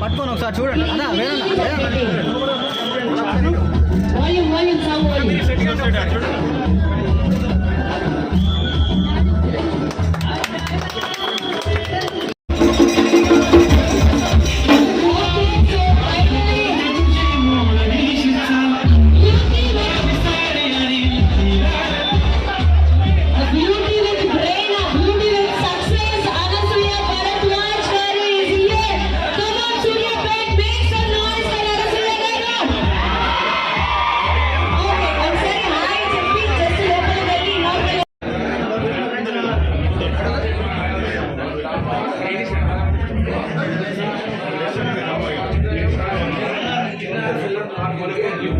పట్టుకొని ఒకసారి చూడండి అన్న వేరన్నా volume volume sound volume again. You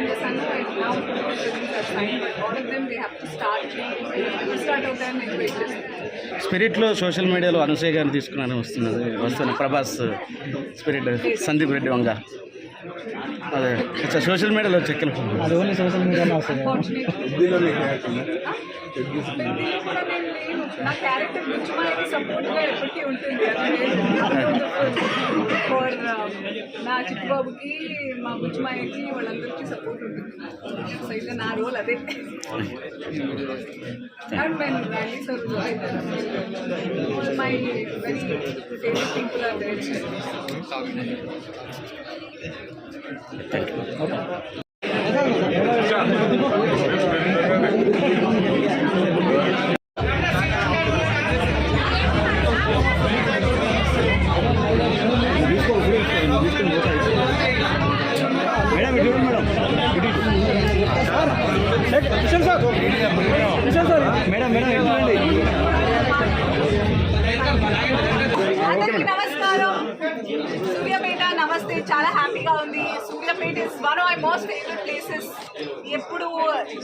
చేశాను అవుతాయని నేను వెయిట్ చేస్తాను స్పిరిట్లో సోషల్ మీడియాలో అనసూయ గారిని తీసుకున్నారని వస్తున్నది వస్తున్న ప్రభాస్ స్పిరిట్ సందీప్ రెడ్డి వంగ. అదే సోషల్ మీడియాలో చెక్కలు అది ఓన్లీ సోషల్ మీడియాలో వస్తుంది. నా క్యారెక్టర్ సపోర్ట్గా ఎప్పటికీ ఉంటుంది నా చిట్టుబాబుకి మా బుజ్జిమాయకి వాళ్ళందరికీ సపోర్ట్ ఉంటుంది సో ఇక నా రోల్ అదే and men rally sir my very favourite people are there madam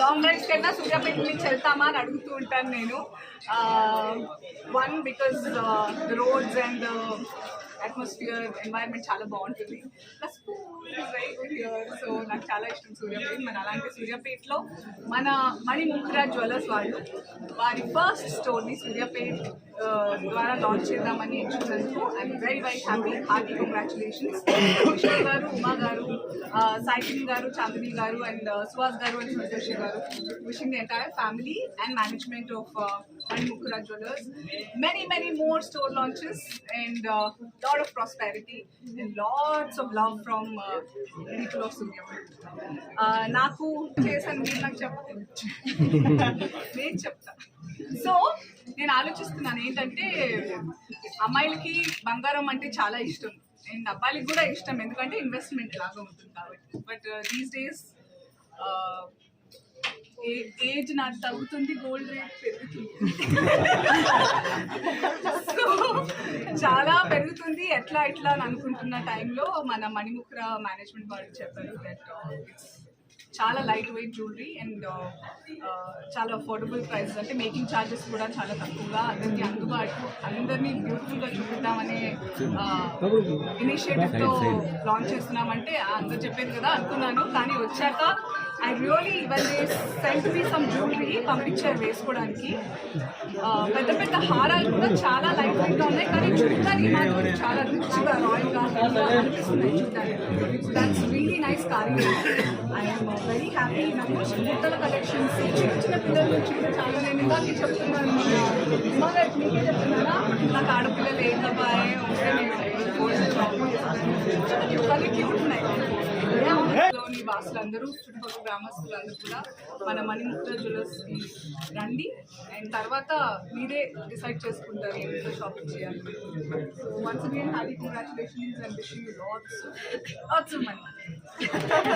long rides కన్నా సూర్యాపేట నుంచి వెళ్తామా అని అడుగుతూ ఉంటాను నేను. One because the roads and atmosphere environment చాలా బాగుంటుంది. ప్లస్ గుడ్ హియర్ సో నాకు చాలా ఇష్టం సూర్యాపేట. మన అలాంటి సూర్యాపేటలో మన మణిముఖరాజ్ జ్యువెలర్స్ వాళ్ళు వారి ఫస్ట్ స్టోర్ని సూర్యాపేట్ uh, ద్వారా లాంచ్ చేద్దామని ఎంచుకున్నందుకు I'm very very happy hearty congratulations గారు ఉమా సాయికిన్ గారు చాందిని గారు అండ్ uh, సుహాస్ గారు అండ్ సంతోషి గారు wishing the entire family and management of Manimukhara jewellers many many more store launches and lot of prosperity and lots of love from people of Suryapet నాకు చేశాను మీరు నాకు చెప్పండి. నేను చెప్తా. సో నేను ఆలోచిస్తున్నాను ఏంటంటే అమ్మాయిలకి బంగారం అంటే చాలా ఇష్టం. అండ్ అబ్బాయికి కూడా ఇష్టం ఎందుకంటే ఇన్వెస్ట్మెంట్ లాగా ఉంటుంది కాబట్టి. బట్ దీస్ డేస్ ఏజ్ నాకు తగ్గుతుంది గోల్డ్ రేట్ పెరుగుతుంది. చాలా పెరుగుతుంది. ఎట్లా ఎట్లా అని అనుకుంటున్న టైంలో మన మణిముఖర మేనేజ్మెంట్ వాళ్ళు చెప్పారు దట్ చాలా లైట్ వెయిట్ జ్యువెలరీ అండ్ చాలా అఫోర్డబుల్ ప్రైస్ అంటే మేకింగ్ ఛార్జెస్ కూడా చాలా తక్కువగా అందరికీ అందుబాటు అందరినీ బ్యూటిఫుల్గా చూపిద్దామనే uh, ఇనిషియేటివ్తో లాంచ్ చేస్తున్నామంటే అందరు చెప్పేది కదా అనుకున్నాను. కానీ వచ్చాక I really one sent me some jewellery పంపించారు వేసుకోవడానికి uh, పెద్ద పెద్ద హారాలు కూడా చాలా లైట్ వెయిట్గా ఉన్నాయి. కానీ చూడడానికి మాత్రం చాలా రిచ్గా రాయల్గా అనిపిస్తున్నాయి చూడడానికి. దాట్స్ రియలీ నైస్ కార్యం ఐఎమ్ వెరీ హ్యాపీ నాకు బుట్టల కలెక్షన్స్ చిన్న చిన్న పిల్లల నుంచి కూడా చాలా నేను ఇందాక చెప్తున్నాను మా గారికి మీకే చెప్తున్నానా నాకు ఆడపిల్లలు ఏం అబ్బాయి ఉంటే నేను కానీ క్యూట్ ఉన్నాయి లోని వాసులందరూ చుట్టుపక్కల గ్రామస్తులందరూ కూడా మన మణిముక్త జ్యువెలర్స్కి రండి. అండ్ తర్వాత మీరే డిసైడ్ చేసుకుంటారు ఎంత షాపింగ్ చేయాలి. So once again happy congratulations and wishing you lots lots of money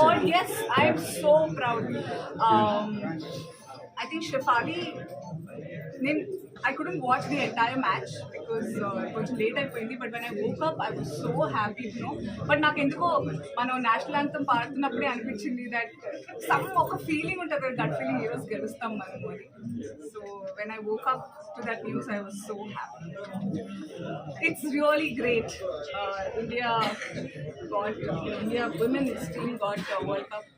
Oh yes, I am so proud. Um, నేను I couldn't watch the entire match because uh, it అయిపోయింది but when I woke up I was so happy no but నాకు ఎందుకో మనం national anthem పాడుతున్నప్పుడే అనిపించింది that some ఒక feeling ఉంటుంది gut feeling ఈరోజు గెలుస్తాం మనము so when I woke up to that news I was so happy it's really great India got India women's team got world cup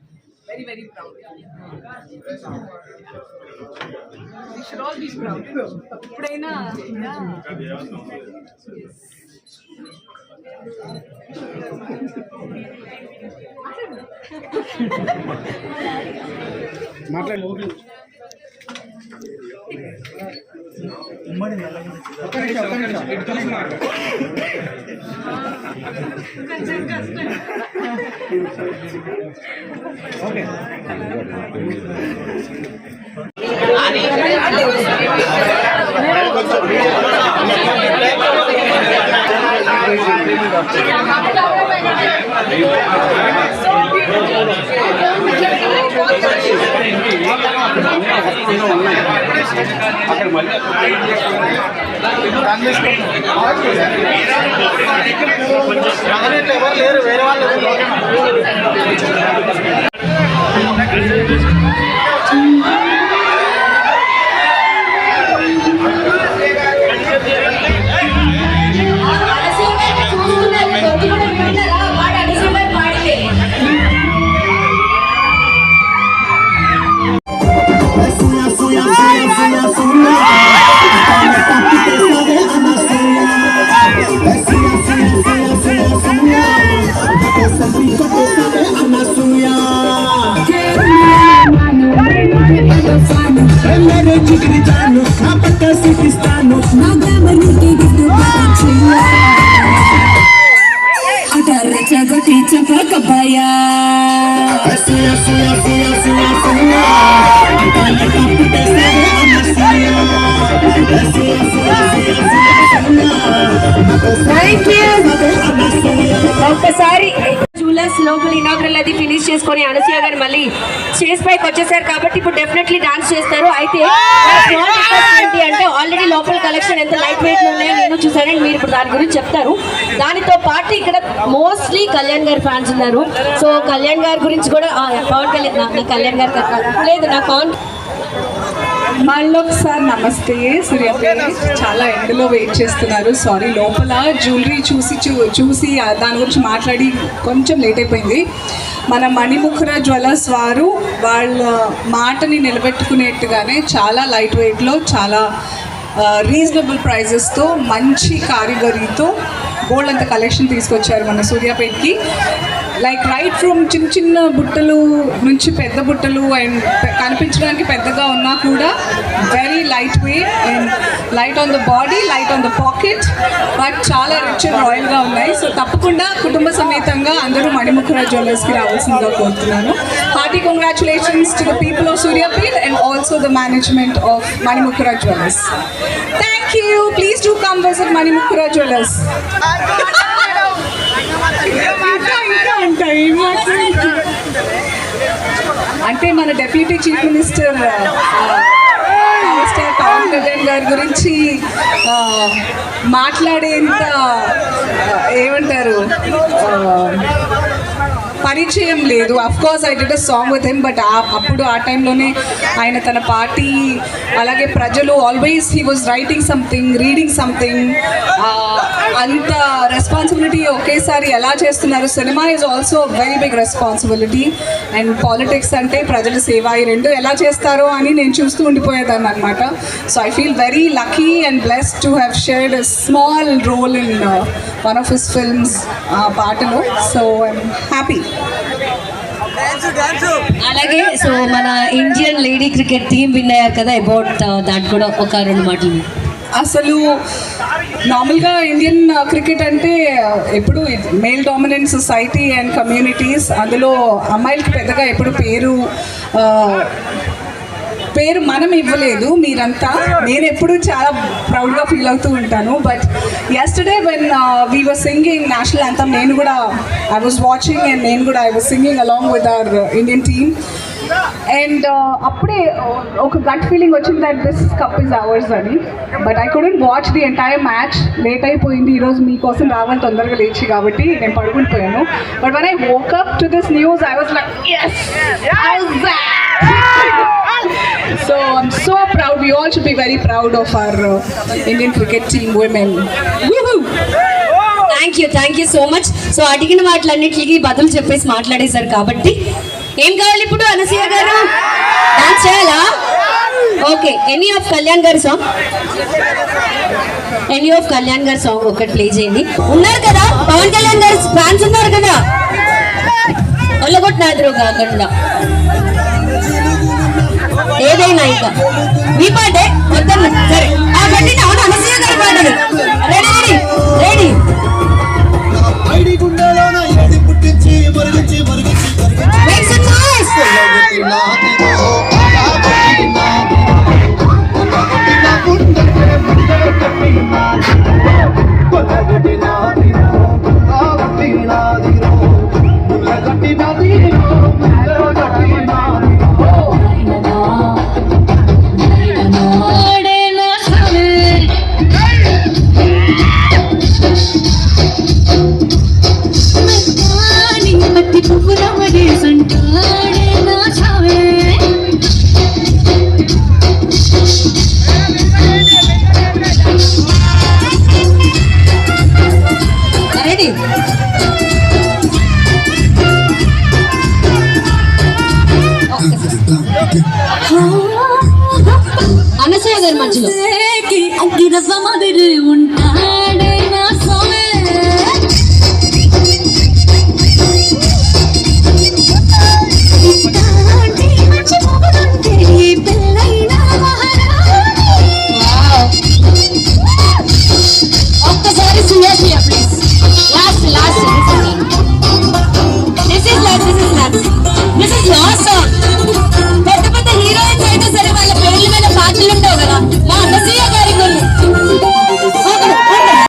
very very proud we should all be proud ఎప్పుడైనా మాట్లాడి ఒక్క నిమిషం ఒక్క నిమిషం కొంచెం కష్టం okay ఎవరు లేరు వేరే వాళ్ళు అనసూయ ఒక్కసారి జూలర్స్ లోపల ఇనాగ్రల్ అది ఫినిష్ చేసుకొని అనసూయ గారు మళ్ళీ స్టేజ్ పైకి వచ్చేసారు కాబట్టి ఇప్పుడు డెఫినెట్లీ డాన్స్ చేస్తారు. అయితే అంటే ఆల్రెడీ లోపల కలెక్షన్ ఎంత లైట్ వెయిట్ ఉన్నాయి నేను మీరు ఇప్పుడు దాని గురించి చెప్తారు. దానితో పాటు ఇక్కడ మోస్ట్లీ కళ్యాణ్ గారి ఫ్యాన్స్ ఉన్నారు. సో కళ్యాణ్ గారి గురించి కూడా ఆ, పవన్ కళ్యాణ్ నా- కళ్యాణ్ గారి లేదు నా పవన్ మళ్ళీ ఒకసారి నమస్తే సూర్యాపేట చాలా ఎండలో వెయిట్ చేస్తున్నారు. సారీ లోపల జ్యువెలరీ చూసి చూ- చూసి దాని గురించి మాట్లాడి కొంచెం లేట్ అయిపోయింది. మన మణిముఖర జ్వెలర్స్ వారు వాళ్ళ మాటని నిలబెట్టుకునేట్టుగానే చాలా లైట్ వెయిట్లో చాలా రీజనబుల్ ప్రైజెస్తో మంచి కారిగరీతో గోల్డ్ అంత కలెక్షన్ తీసుకొచ్చారు మన సూర్యాపేట్కి. లైక్ రైట్ ఫ్రమ్ చిన్న చిన్న బుట్టలు నుంచి పెద్ద బుట్టలు అండ్ కనిపించడానికి పెద్దగా ఉన్నా కూడా very light weight and light on the body light on the pocket but చాలా రిచ్ అండ్ రాయల్గా ఉన్నాయి. సో తప్పకుండా కుటుంబ సమేతంగా అందరూ మణిముఖర జ్యువెలర్స్కి రావాల్సిందిగా కోరుతున్నాను. Hearty congratulations to the people of Suryapet and also the management of Manimukhara jewellers thank you please do come visit Manimukhara jewellers ఇంకా అంటే మన deputy chief minister minister Pavan Kalyan గారి గురించి uh, మాట్లాడేంత uh, ఏమంటారు uh, పరిచయం లేదు. Of course I did a song with him but అప్పుడు ఆ టైంలోనే ఆయన తన పార్టీ అలాగే ప్రజలు always he was writing something reading something అంత రెస్పాన్సిబిలిటీ ఒకేసారి ఎలా చేస్తున్నారు? Cinema is also very big responsibility and politics అంటే ప్రజల సేవ ఈ రెండు ఎలా చేస్తారో అని నేను చూస్తూ ఉండిపోయేదాన్ని అనమాట so I feel very lucky and blessed to have shared a small role in one of his films పాటలో. సో ఐఎమ్ హ్యాపీ అలాగే సో మన Indian lady cricket team win అయ్యారు కదా అబౌట్ దాట్ కూడా ఒక రెండు మాటలు. అసలు నార్మల్గా ఇండియన్ క్రికెట్ అంటే ఎప్పుడు male dominant society and communities అందులో అమ్మాయిలకి పెద్దగా ఎప్పుడు పేరు పేరు మనం ఇవ్వలేదు మీరంతా. నేను ఎప్పుడు చాలా ప్రౌడ్గా ఫీల్ అవుతూ ఉంటాను. But yesterday when we were singing national anthem నేను కూడా ఐ వాజ్ వాచింగ్ అండ్ నేను కూడా I was singing along with our Indian team and అప్పుడే uh, ఒక గట్ ఫీలింగ్ వచ్చింది that this cup is ours అని. But I couldn't watch the entire match late అయిపోయింది. ఈరోజు మీకోసం రావాలి. తొందరగా లేచి కాబట్టి నేను పడుకుని పోయాను. But when I woke up to this news I was like yes so I'm so proud we all should be very proud of our Indian cricket team women thank you thank you so much so అడిగిన వాటిలన్నిటికి బదులు చెప్పేసి మాట్లాడేశారు కాబట్టి. ఏం కావాలి ఇప్పుడు అనసూయ గారు? Dance చేయాలా? ఓకే ఎనీ ఆఫ్ కళ్యాణ్ గారి సాంగ్ ఎనీ ఆఫ్ కళ్యాణ్ గారి సాంగ్ ఒకటి ప్లే చేయండి. ఉన్నారు కదా? పవన్ కళ్యాణ్ గారి ఫ్యాన్స్ ఉన్నారు కదా? ఒళ్ళగొట్టినాదురు కాకుండా. ఏదైనా ఇంకా. మీ పాటే? మొత్తం సరే. ఆ బట్టి అవును అనసూయ గారి పాటది రెడీ రెడీ రెడీ ఐడి గుండెలోన ఇది పుట్టించి మరిగించి మరిగించి మరిగించి.